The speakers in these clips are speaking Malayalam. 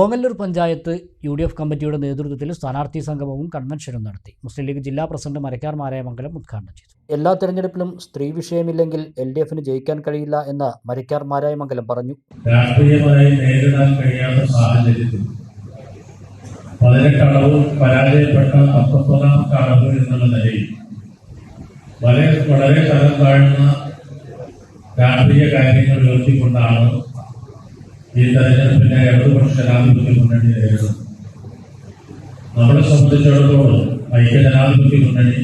Ongallur panchayat U D F കമ്മിറ്റിയുടെ നേതൃത്വത്തിൽ സ്ഥാനാർത്ഥി സംഗമവും കൺവെൻഷനും നടത്തി. മുസ്ലിം ലീഗ് ജില്ലാ പ്രസിഡന്റ് മരക്കാർ മാരായമംഗലം ഉദ്ഘാടനം ചെയ്തു. എല്ലാ തെരഞ്ഞെടുപ്പിലും സ്ത്രീ വിഷയമില്ലെങ്കിൽ എൽ ഡി എഫിന് ജയിക്കാൻ കഴിയില്ല എന്ന് മരക്കാർ മാരായമംഗലം പറഞ്ഞു. രാഷ്ട്രീയമായി നേരിടാൻ കഴിയാത്ത സാഹചര്യത്തിൽ പതിനെട്ടളവും പരാജയപ്പെട്ട പത്തൊമ്പതാമത്തെ അളവ് എന്നുള്ള നിലയിൽ വളരെ വളരെ തരം താഴ്ന്ന രാഷ്ട്രീയ കാര്യങ്ങൾ ഉയർത്തിക്കൊണ്ടാണ് ഈ തെരഞ്ഞെടുപ്പിനെ ഇടതുപക്ഷ ജനാധിപത്യ മുന്നണി നേരിടുന്നത് നമ്മളെ സംബന്ധിച്ചിടത്തോളം ഐക്യ ജനാധിപത്യ മുന്നണി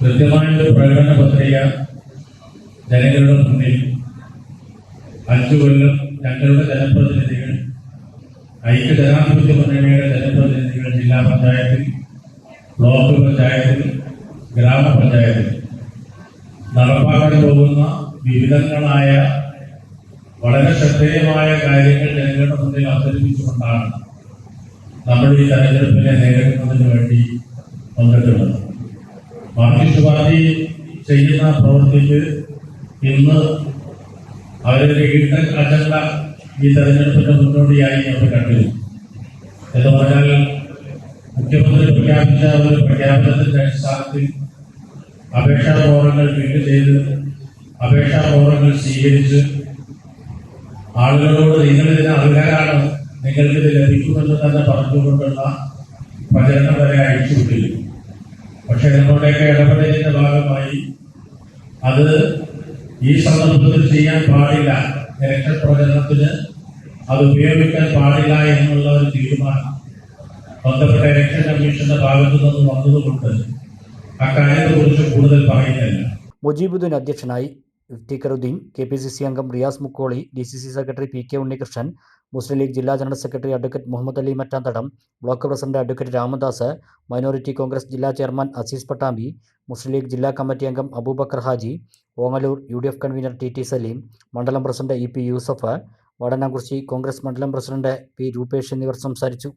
കൃത്യമായൊരു പ്രകടന പത്രിക ജനങ്ങളുടെ മുന്നിൽ അഞ്ചു കൊല്ലം ഞങ്ങളുടെ ജനപ്രതിനിധികൾ ഐക്യ ജനാധിപത്യ മുന്നണിയുടെ ജനപ്രതിനിധികൾ ജില്ലാ പഞ്ചായത്തിൽ ബ്ലോക്ക് പഞ്ചായത്തിൽ ഗ്രാമപഞ്ചായത്തിൽ നടപ്പാക്കാൻ പോകുന്ന വിവിധങ്ങളായ വളരെ ശ്രദ്ധേയമായ കാര്യങ്ങൾ ജനങ്ങളുടെ മുന്നിൽ അവതരിപ്പിച്ചുകൊണ്ടാണ് നമ്മൾ ഈ തെരഞ്ഞെടുപ്പിനെ നേരിടുന്നതിന് വേണ്ടി വന്നിട്ടുള്ളത് മാർക്സിസ്റ്റ് പാർട്ടി ചെയ്യുന്ന പ്രവൃത്തിക്ക് ഇന്ന് അവരുടെ ഈട്ടൻ അജണ്ട ഈ തെരഞ്ഞെടുപ്പിന്റെ മുന്നോടിയായി അവർ കണ്ടിരുന്നു. എന്ന് പറഞ്ഞാൽ മുഖ്യമന്ത്രി പ്രഖ്യാപിച്ച ഒരു പ്രഖ്യാപനത്തിന്റെ അടിസ്ഥാനത്തിൽ അപേക്ഷാ ഫോറങ്ങൾ ഫില്ല് ചെയ്ത് അപേക്ഷാ ഫോറങ്ങൾ സ്വീകരിച്ച് ആളുകളോട് നിങ്ങളിതിന് അർഹരാണ് നിങ്ങൾക്കിത് ലഭിക്കുമെന്ന് തന്നെ പറഞ്ഞുകൊണ്ടുള്ള പ്രചരണം വരെ അയച്ചുവിട്ടിരുന്നു പക്ഷെ നമ്മുടെയൊക്കെ ഇടപെടലിന്റെ ഭാഗമായി അത് ഈ സന്ദർഭത്തിൽ ചെയ്യാൻ പാടില്ല. ഇലക്ഷൻ പ്രചരണത്തിന് അത് ഉപയോഗിക്കാൻ പാടില്ല എന്നുള്ള ഒരു തീരുമാനം ബന്ധപ്പെട്ട ഇലക്ഷൻ കമ്മീഷന്റെ ഭാഗത്തു നിന്ന് വന്നതുകൊണ്ട് അക്കാര്യത്തെക്കുറിച്ച് കൂടുതൽ പറയുന്നില്ല. മുജീബുദ്ദീൻ അധ്യക്ഷനായി Iftikharuddin K P C C അംഗം Riyas Mukkoli D C C secretary P K Unnikrishnan Muslim League ജില്ലാ general secretary advocate Muhammad Ali Mattanthadam block president advocate Ramadas minority Congress ജില്ലാ chairman Azeez Pattambi Muslim League ജില്ലാ കമ്മിറ്റി അംഗം Abubakar Haji Ongallur U D F convener T T Saleem മണ്ഡലം president E P Yusuf Vadanakurichi Congress മണ്ഡലം പ്രസിഡന്റ് പി രൂപേഷ് എന്നിവർ സംസാരിച്ചു.